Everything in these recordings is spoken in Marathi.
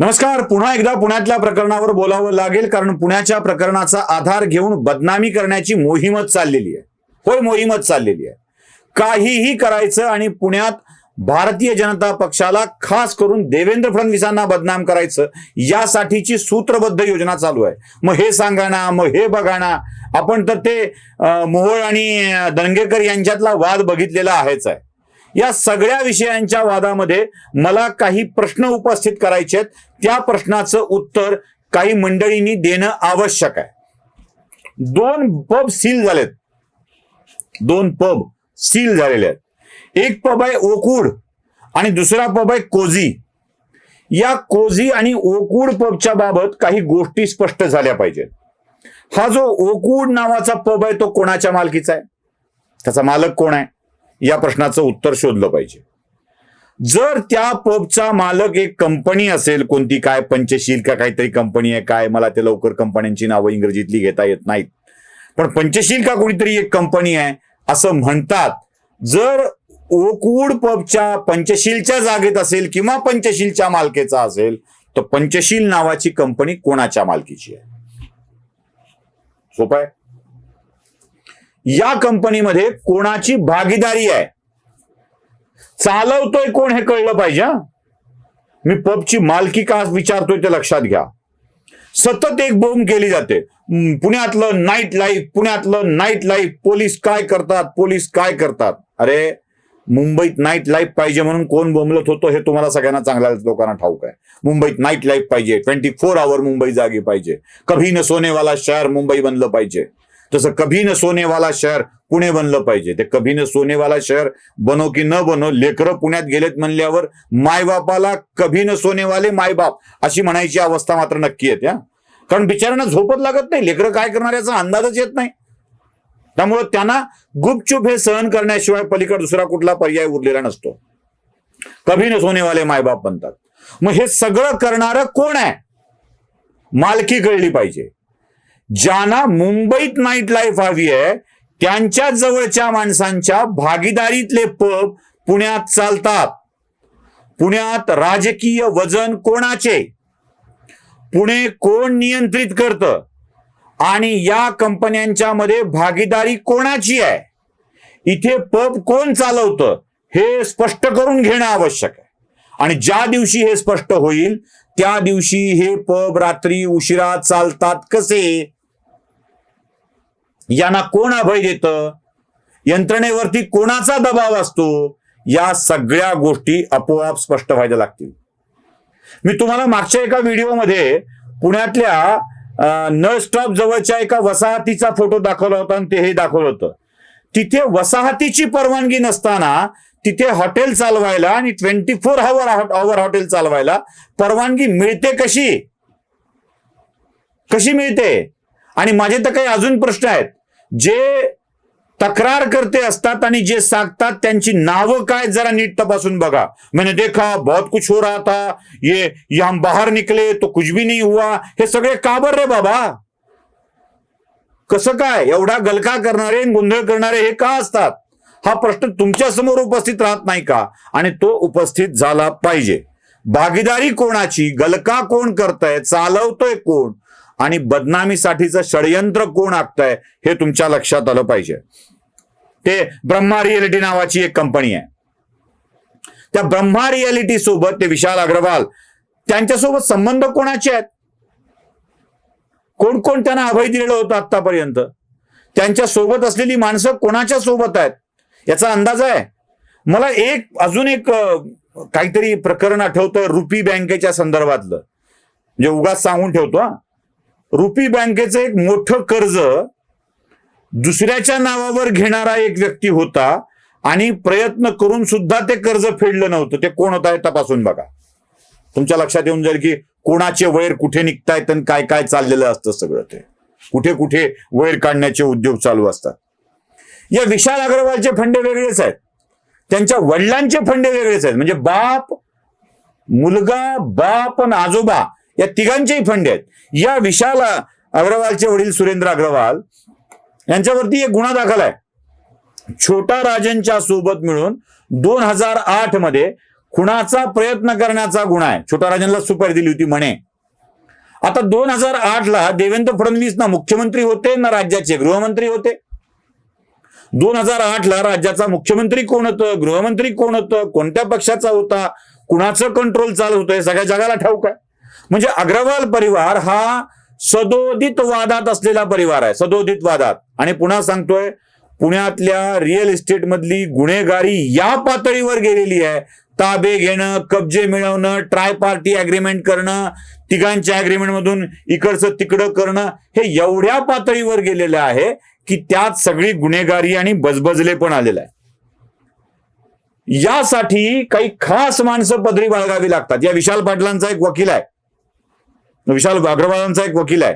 नमस्कार. पुन्हा एकदा पुण्यातल्या प्रकरणावर बोलावं लागेल कारण पुण्याच्या प्रकरणाचा आधार घेऊन बदनामी करण्याची मोहीमच चाललेली आहे. होय मोहीमच चाललेली आहे. काहीही करायचं आणि पुण्यात भारतीय जनता पक्षाला खास करून देवेंद्र फडणवीसांना बदनाम करायचं यासाठीची सूत्रबद्ध योजना चालू आहे. मग हे सांगा ना मग हे बघा ना आपण तर ते मोहोळ आणि दंगेकर यांच्यातला वाद बघितलेला आहेच आहे. या सगळ्या विषयांच्या वादामध्ये मला काही प्रश्न उपस्थित करायचे आहेत. त्या प्रश्नाचं उत्तर काही मंडळींनी देणं आवश्यक आहे. दोन पब सील झालेत. दोन पब सील झालेले आहेत. एक पब आहे ओकूड आणि दुसरा पब आहे कोझी. या कोझी आणि ओकूड पबच्या बाबत काही गोष्टी स्पष्ट झाल्या पाहिजेत. हा जो ओकूड नावाचा पब आहे तो कोणाच्या मालकीचा आहे? त्याचा मालक कोण आहे? या प्रश्नाचं उत्तर शोधलं पाहिजे. जर त्या पबचा मालक एक कंपनी असेल कोणती काय पंचशील का काहीतरी कंपनी आहे काय मला ते लवकर कंपन्यांची नावं इंग्रजीतली घेता येत नाहीत. पण पंचशील का कोणीतरी एक कंपनी आहे असं म्हणतात जर ओकवूड पबच्या पंचशीलच्या जागेत असेल किंवा पंचशीलच्या मालकीचा असेल तर पंचशील नावाची कंपनी कोणाच्या मालकीची आहे? सोपं आहे? या कंपनीमध्ये कोणाची भागीदारी आहे? चालवतोय कोण हे कळलं पाहिजे मी पबची मालकी का विचारतोय ते लक्षात घ्या. सतत एक बोंब केली जाते. पुण्यातलं नाईट लाईफ पुण्यातलं नाईट लाईफ पोलीस काय करतात पोलीस काय करतात? अरे मुंबईत नाईट लाईफ पाहिजे म्हणून कोण बोंबलत होतो हे तुम्हाला सगळ्यांना चांगल्या लोकांना ठाऊक आहे. मुंबईत नाईट लाईफ पाहिजे ट्वेंटी फोर आवर मुंबई जागी पाहिजे. कभी न सोनेवाला शहर मुंबई बनलं पाहिजे. तसं कभी न सोनेवाला शहर पुणे बनलं पाहिजे. ते कभी न सोनेवाला शहर बनो की न बनो लेकरं पुण्यात गेलेत म्हणल्यावर मायबापाला कभी न सोनेवाले मायबाप अशी म्हणायची अवस्था मात्र नक्की आहे हा कारण बिचाऱ्यांना झोपत लागत नाही. लेकरं काय करणार याचा अंदाजच येत नाही. त्यामुळं त्यांना गुपचूप हे सहन करण्याशिवाय पलीकडे दुसरा कुठला पर्याय उरलेला नसतो. कभी न सोनेवाले मायबाप बनतात. मग हे सगळं करणारं कोण आहे? मालकी कळली पाहिजे. ज्यांना मुंबईत नाईट लाईफ हवी आहे त्यांच्या जवळच्या माणसांच्या भागीदारीतले पब पुण्यात चालतात. पुण्यात राजकीय वजन कोणाचे? पुणे कोण नियंत्रित करतं? आणि या कंपन्यांच्या मध्ये भागीदारी कोणाची आहे? इथे पब कोण चालवतं? हे स्पष्ट करून घेणं आवश्यक आहे. आणि ज्या दिवशी हे स्पष्ट होईल त्या दिवशी हे पब रात्री उशिरा चालतात कसे? यांना कोण अभय देतं? यंत्रणेवरती कोणाचा दबाव असतो? या सगळ्या गोष्टी आपोआप स्पष्ट व्हायला लागतील. मी तुम्हाला मागच्या एका व्हिडिओमध्ये पुण्यातल्या नळ स्टॉप जवळच्या एका वसाहतीचा फोटो दाखवला होता आणि ते हे दाखवलं होतं. तिथे वसाहतीची परवानगी नसताना तिथे हॉटेल चालवायला आणि twenty four hour hour hotel चालवायला परवानगी मिळते कशी? कशी मिळते? आणि माझे तर काही अजून प्रश्न आहेत. जे तक्रार करते असतात आणि जे सांगतात त्यांची नावं काय जरा नीट तपासून बघा. मैंने देखा बहुत कुछ हो रहा था. ये ये हम बाहर निकले तो कुछ भी नहीं हुआ. हे सगळे काबर रे बाबा? कसं काय? एवढा गलका करणारे गोंधळ करणारे हे का असतात? हा प्रश्न तुमच्यासमोर उपस्थित राहत नाही का? आणि तो उपस्थित झाला पाहिजे. भागीदारी कोणाची? गलका कोण करतंय? चालवतोय कोण? आणि बदनामीसाठीचं षडयंत्र कोण आखतंय हे तुमच्या लक्षात आलं पाहिजे. ते ब्रह्मा रिएलिटी नावाची एक कंपनी आहे. त्या ब्रह्मा रिएलिटी सोबत ते विशाल अग्रवाल त्यांच्यासोबत संबंध कोणाचे आहेत? कोण कोण त्यांना अभय दिलेलं होतं आतापर्यंत त्यांच्यासोबत असलेली माणसं कोणाच्या सोबत आहेत? याचा अंदाज आहे. मला एक अजून एक काहीतरी प्रकरण आठवतं रुपी बँकेच्या संदर्भातलं. म्हणजे उगाच सांगून ठेवतो हा. रुपी बँकेचं एक मोठं कर्ज दुसऱ्याच्या नावावर घेणारा एक व्यक्ती होता आणि प्रयत्न करून सुद्धा ते कर्ज फेडलं नव्हतं. ते कोण होता हे तपासून बघा. तुमच्या लक्षात येऊन जाईल की कोणाचे वैर कुठे निघतायत आणि काय काय चाललेलं असतं सगळं ते. कुठे कुठे वैर काढण्याचे उद्योग चालू असतात. या विशाल अग्रवालचे फंडे वेगळेच आहेत. त्यांच्या वडिलांचे फंडे वेगळेच आहेत. म्हणजे बाप मुलगा बाप आणि आजोबा या तिघांचेही फंडे आहेत. या विशाल अग्रवालचे वडील सुरेंद्र अग्रवाल यांच्यावरती एक गुन्हा दाखल आहे. छोटा राजनच्या सोबत मिळून दोन हजार आठमध्ये खुणाचा प्रयत्न करण्याचा गुन्हा आहे. छोटा राजनला सुपारी दिली होती म्हणे. आता दोन हजार आठ ला देवेंद्र फडणवीस ना मुख्यमंत्री होते ना राज्याचे गृहमंत्री होते. दोन हजार आठ ला राज्याचा मुख्यमंत्री कोण होतं गृहमंत्री कोण होतं कोणत्या पक्षाचा होता कुणाचं कंट्रोल चालू होतं हे सगळ्या जगाला ठाऊक आहे. म्हणजे अग्रवाल परिवार हा सदोदित वादात असलेला परिवार आहे सदोदित वादात. आणि पुन्हा सांगतोय पुण्यातल्या रिअल इस्टेट मधली गुन्हेगारी या पातळीवर गेलेली आहे. ताबे घेणं कब्जे मिळवणं ट्राय पार्टी अग्रीमेंट करणं तिघांच्या अग्रीमेंट मधून इकडचं तिकडं करणं हे एवढ्या पातळीवर गेलेलं आहे की त्यात सगळी गुन्हेगारी आणि बजबजले पण आलेलं आहे. यासाठी काही खास माणसं पदरी बाळगावी लागतात. या विशाल पाटलांचा एक वकील आहे. विशाल अग्रवालांचा एक वकील आहे.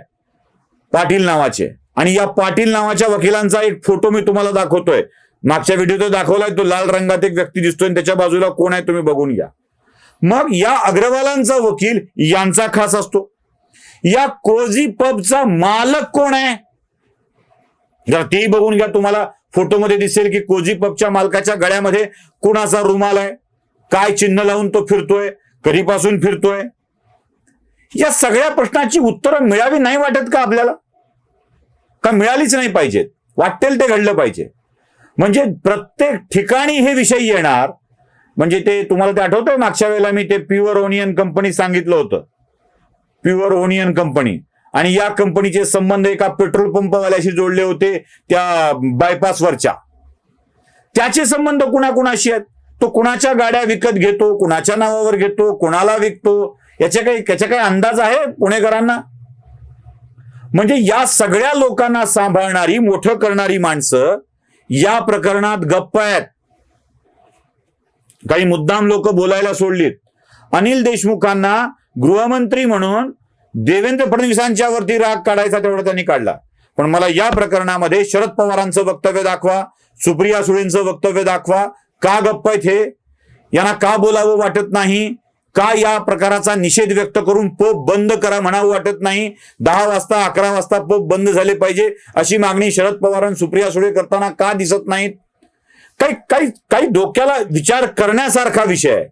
पाटील नावाचे. आणि या पाटील नावाच्या वकिलांचा एक फोटो मी तुम्हाला दाखवतोय. मागच्या व्हिडिओ दाखवलाय तो लाल रंगात एक व्यक्ती दिसतोय आणि त्याच्या बाजूला कोण आहे तुम्ही बघून घ्या. मग या अग्रवालांचा वकील यांचा खास असतो. या कोझी पबचा मालक कोण आहे? जर तेही बघून घ्या तुम्हाला. फोटोमध्ये दिसेल की कोझी पबच्या मालकाच्या गळ्यामध्ये कुणाचा रुमाल आहे? काय चिन्ह लावून तो फिरतोय? कधीपासून फिरतोय? या सगळ्या प्रश्नाची उत्तरं मिळावी नाही वाटत का आपल्याला? का मिळालीच नाही पाहिजेत? वाटेल ते घडलं पाहिजे. म्हणजे प्रत्येक ठिकाणी हे विषय येणार. म्हणजे ते तुम्हाला ते आठवतं मागच्या वेळेला मी ते प्युअर ओनियन कंपनी सांगितलं होतं. Pure onion company. आणि या कंपनीचे संबंध एका पेट्रोल पंपवाल्याशी जोडले होते त्या बायपासवरच्या त्याचे संबंध कुणाकुणाशी आहेत? तो कुणाच्या गाड्या विकत घेतो कुणाच्या नावावर घेतो कुणाला विकतो? याच्या काही त्याचा काही अंदाज आहे पुणेकरांना? म्हणजे या सगळ्या लोकांना सांभाळणारी मोठं करणारी माणसं या प्रकरणात गप्प आहेत. काही मुद्दाम लोक बोलायला सोडलीत. अनिल देशमुखांना गृहमंत्री म्हणून देवेंद्र फडणवीसांच्या वरती राग काढायचा तेवढा त्यांनी काढला. पण मला या प्रकरणामध्ये शरद पवारांचं वक्तव्य दाखवा सुप्रिया सुळेंचं वक्तव्य दाखवा. का गप्प आहेत हे? यांना का बोलावं वाटत नाही? का या प्रकाराचा निषेध व्यक्त करून पोप बंद करा म्हणावं वाटत नाही? दहा वाजता अकरा वाजता पोप बंद झाले पाहिजे अशी मागणी शरद पवार आणि सुप्रिया सुळे करताना का दिसत नाहीत? काही काही काही डोक्याला विचार करण्यासारखा विषय आहे.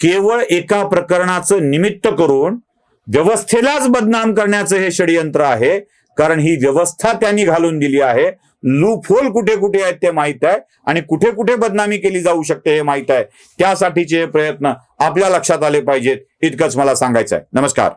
केवळ एका प्रकरणाचं निमित्त करून व्यवस्थेलाच बदनाम करण्याचं हे षडयंत्र आहे कारण ही व्यवस्था त्यांनी घालून दिली आहे. लूपहोल कुठे कुठे आहेत ते माहीत आहे. आणि कुठे कुठे बदनामी केली जाऊ शकते हे माहीत आहे. त्यासाठीचे हे प्रयत्न आपल्या लक्षात आले पाहिजेत. इतकंच मला सांगायचं आहे. नमस्कार.